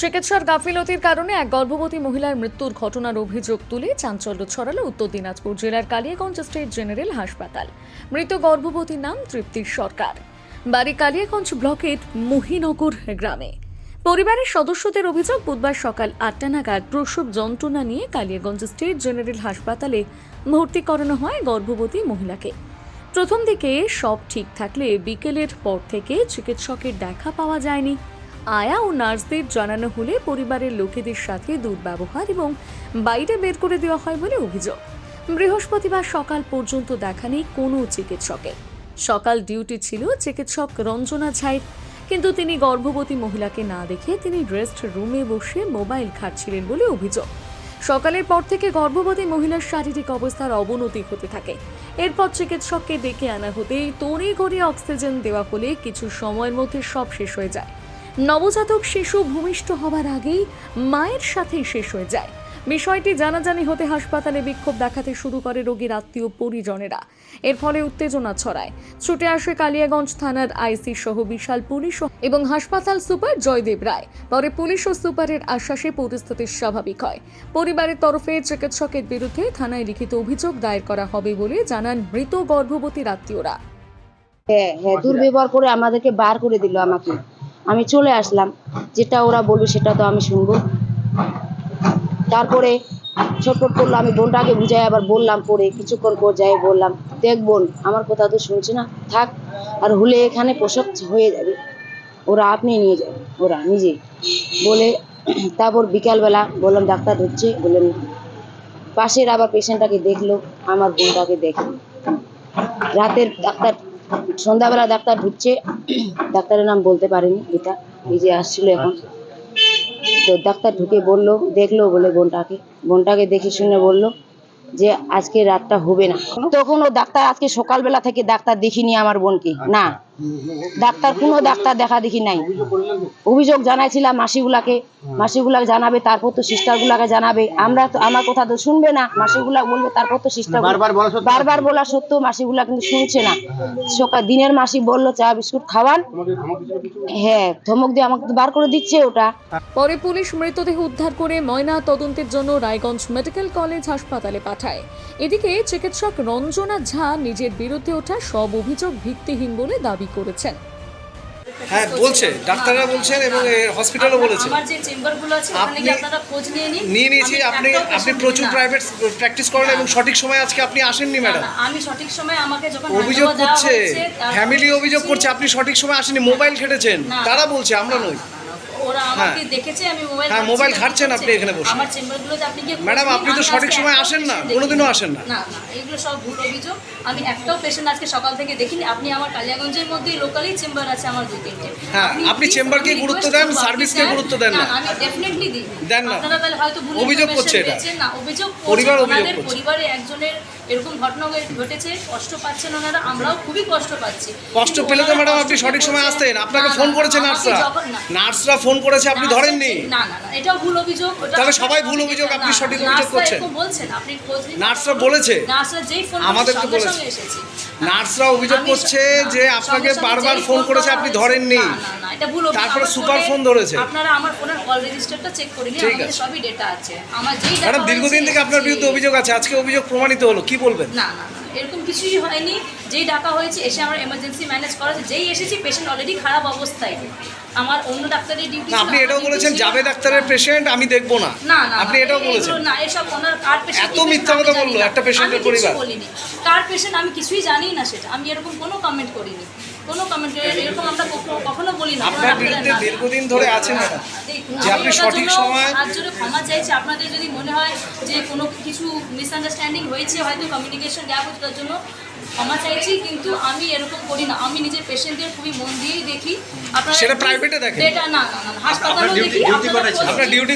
চিকিৎসার গাফিলতির কারণে এক গর্ভবতী মহিলার মৃত্যুর ঘটনার অভিযোগ তুলে চাঞ্চল্য ছড়ালো উত্তর দিনাজপুর জেলার কালিয়াগঞ্জ স্টেট জেনারেল হাসপাতাল। মৃত গর্ভবতীর নাম তৃপ্তির সরকার। বাড়ি কালিয়াগঞ্জ ব্লকের মহিনগর গ্রামে। পরিবারের সদস্যদের অভিযোগ, বুধবার সকাল আটটা নাগাদ প্রসব যন্ত্রণা নিয়ে কালিয়াগঞ্জ স্টেট জেনারেল হাসপাতালে ভর্তি করানো হয় গর্ভবতী মহিলাকে। প্রথম দিকে সব ঠিক থাকলে বিকেলের পর থেকে চিকিৎসকের দেখা পাওয়া যায়নি। আয়া ও নার্সদের জানানো হলে পরিবারের লোকেদের সাথে দুর্ব্যবহার এবং বাইরে বের করে দেওয়া হয় বলে অভিযোগ। বৃহস্পতিবার সকাল পর্যন্ত দেখা নেই কোনো চিকিৎসকের। সকাল ডিউটি ছিল চিকিৎসক রঞ্জনা ঝাইর কিন্তু তিনি গর্ভবতী মহিলাকে না দেখে তিনি রেস্ট রুমে বসে মোবাইল ঘাটছিলেন বলে অভিযোগ। সকালের পর থেকে গর্ভবতী মহিলার শারীরিক অবস্থার অবনতি হতে থাকে। এরপর চিকিৎসককে ডেকে আনা হতেই তড়ি ঘড়ি অক্সিজেন দেওয়া হলে কিছু সময়ের মধ্যে সব শেষ হয়ে যায়। নবজাতক শিশু ভূমিষ্ঠ হবার আগেই মায়ের সাথেই শেষ হয়ে যায়। বিষয়টি জানাজানি হতে হাসপাতালে বিক্ষোভ দেখাতে শুরু করে রোগীর আত্মীয় পরিজনেরা। এর ফলে উত্তেজনা ছড়ায়। ছুটে আসে কালিয়াগঞ্জ থানার আইসি সহ বিশাল পুলিশ এবং হাসপাতাল সুপার জয়দেব রায়। পরে পুলিশ ও সুপারের আশ্বাসে পরিস্থিতি স্বাভাবিক হয়। পরিবারের তরফে চিকিৎসকের বিরুদ্ধে থানায় লিখিত অভিযোগ দায়ের করা হবে বলে জানান মৃত গর্ভবতীর আত্মীয়রা। হ্যাঁ হ্যাঁ দুর্ব্যবহার করে আমাদেরকে বার করে দিল আমাকে। আমি চলে আসলাম। যেটা ওরা বলবে সেটা তো আমি শুনব। তারপরে ছটফট করল, আমি বোনটাকে বুঝাই আবার বললাম পরে, কিছুক্ষণ পর যাই বললাম, দেখ বোন, আমার কথা তো শুনছি না, থাক, আর হলে এখানে প্রসব হয়ে যাবে। ওরা আপনি নিয়ে যাবে, ওরা নিজে বলে তারপর বিকালবেলা বললাম, ডাক্তার ঢুকছে? বললেন, পাশের আবার পেশেন্টটাকে দেখল, আমার বোনটাকে দেখল রাতের ডাক্তার সন্ধ্যাবেলা ডাক্তার ঢুকছে, ডাক্তারের নাম বলতে পারেনি এটা নিজে আসছিল এখন। তো ডাক্তার ঢুকে বলল, দেখল বলে বোনটাকে বোনটাকে দেখে শুনে বলল যে আজকে রাতটা হবে না। তখন ও ডাক্তার আজকে সকালবেলা থেকে ডাক্তার দেখিনি আমার বোনকে, না। ডাক্তার কোনো ডাক্তার দেখা দেখি নাই। অভিযোগ জানাইছিলাম মাসিগুলাকে। মাসিগুলাকে জানাবে তারপর তো সিস্টারগুলাকে জানাবে। আমরা তো আমার কথা তো শুনবে না। মাসিগুলা বলবে তারপর তো সিস্টার বারবার বলা সত্ত্বেও? বারবার বলা সত্ত্বেও মাসিগুলা কিন্তু শুনছে না। সকাল দিনের মাসি বলল চা বিস্কুট খাওয়ান। হ্যাঁ ধমক দিয়ে আমাকে বার করে দিচ্ছে ওটা। পরে পুলিশ মৃতদেহ উদ্ধার করে ময়না তদন্তের জন্য রায়গঞ্জ মেডিকেল কলেজ হাসপাতালে পাঠায়। এদিকে চিকিৎসক রঞ্জনা ঝা নিজের বিরুদ্ধে ওঠা সব অভিযোগ ভিত্তিহীন বলে দাবি করেছেন। হ্যাঁ বলছে ডাক্তাররা বলছেন এবং হসপিটালও বলেছে আমার যে চেম্বারগুলো আছে ওখানে আপনি- কি আপনারা খোঁজ নিয়ে নিন। নিয়ে নিয়েছি আপনি আপনি প্রচুর প্রাইভেট প্র্যাকটিস করেন এবং সঠিক সময় আজকে আপনি আসেননি ম্যাডাম আমি সঠিক সময় আমাকে যখন অভিযোগ করছে ফ্যামিলি অভিযোগ করছে আপনি সঠিক সময় আসেননি মোবাইল ঘেটেছেন তারা বলছে আমরা নই। ওরা আমাকে দেখেছে আমি মোবাইল হ্যাঁ, মোবাইল আমি আপনি এখানে বসে। আমার চেম্বারগুলোতে আপনি গিয়ে ম্যাডাম, আপনি তো সঠিক সময় আসেন না, কোনোদিনও আসেন না। না না এগুলো সব ভুল অভিযোগ। আমি একটাও পেশেন্ট আজকে সকাল থেকে দেখিনি। আপনি আমার কালিয়াগঞ্জের মধ্যেই লোকালি চেম্বার আছে আমার দুই তিনটে। হ্যাঁ, আপনি চেম্বারকে গুরুত্ব দেন, সার্ভিসকে গুরুত্ব দেন না। আমি ডেফিনেটলি দিই। দেন না। আপনারা তাহলে হয়তো ভুল অভিযোগ করছে এটা। না অভিযোগ পরিবার অভিযোগ। পরিবারে একজনের এরকম ঘটনা ঘটেছে কষ্ট পাচ্ছেন ওনারা আমরাও খুবই কষ্ট পাচ্ছি। কষ্ট পেলে তো ম্যাডাম আপনি সঠিক সময় আসতেন আপনাকে ফোন করেছে নার্সরা। নার্সরা ফোন করেছে আপনি ধরেননি? না না না ভুল অভিযোগ তাহলে সবাই ভুল অভিযোগ, আপনি সঠিক অভিযোগ করছেন। বলছেন আপনি খোঁজ নার্সরা বলেছে? নার্সরা যেই ফোন আমাদেরকে বলেছে। নার্সরা অভিযোগ করছে যে আপনাকে বারবার ফোন করেছে আপনি ধরেননি। এটা ভুল তারপরে সুপার ফোন ধরেছে। আপনারা আমার ফোনের কল রেজিস্টারটা চেক করে নিন আমাদের সবই ডেটা আছে। আমার যেই ম্যাডাম দীর্ঘদিন থেকে আপনার বিরুদ্ধে অভিযোগ আছে আজকে অভিযোগ প্রমাণিত হলো কি বলবেন? না এরকম কিছুই হয়নি। যেই ডাকা হয়েছে এসে আমরা এমার্জেন্সি ম্যানেজ করা যেই এসেছি পেশেন্ট অলরেডি খারাপ অবস্থায়। আমার অন্য ডাক্তারের ডিউটি আপনি এটাও বলেছেন যাবে ডাক্তারের পেশেন্ট আমি দেখব না। না না আপনি এটাও বলেছেন। না এসব ওনার কার পেশেন্ট এত মিথ্যা কথা বলল একটা এর পরিবার। বলিনি। কার পেশেন্ট আমি কিছুই জানি না সেটা। আমি এরকম কোনো কমেন্ট করিনি। কোনো কমেন্ট এরকম আমরা কখনো- বলি না। আপনার বিরুদ্ধে দীর্ঘদিন ধরে আছে যে আপনি সঠিক সময়- ক্ষমা চাইছি। আপনাদের যদি মনে হয় যে কোনো কিছু মিসআন্ডারস্ট্যান্ডিং হয়েছে হয়তো কমিউনিকেশন গ্যাপ হচ্ছে জন্য ক্ষমা চাইছি। কিন্তু আমি এরকম করি না। আমি নিজের পেশেন্টদের খুবই মন দিয়েই দেখি। আপনারা সেটা দেখেন? এটা না না না না, হাসপাতালেও দেখি আপনার ডিউটি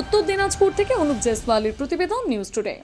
উত্তর দিনাজপুর থেকে অনুপ জয়সওয়ালের প্রতিবেদন নিউজ টুডে।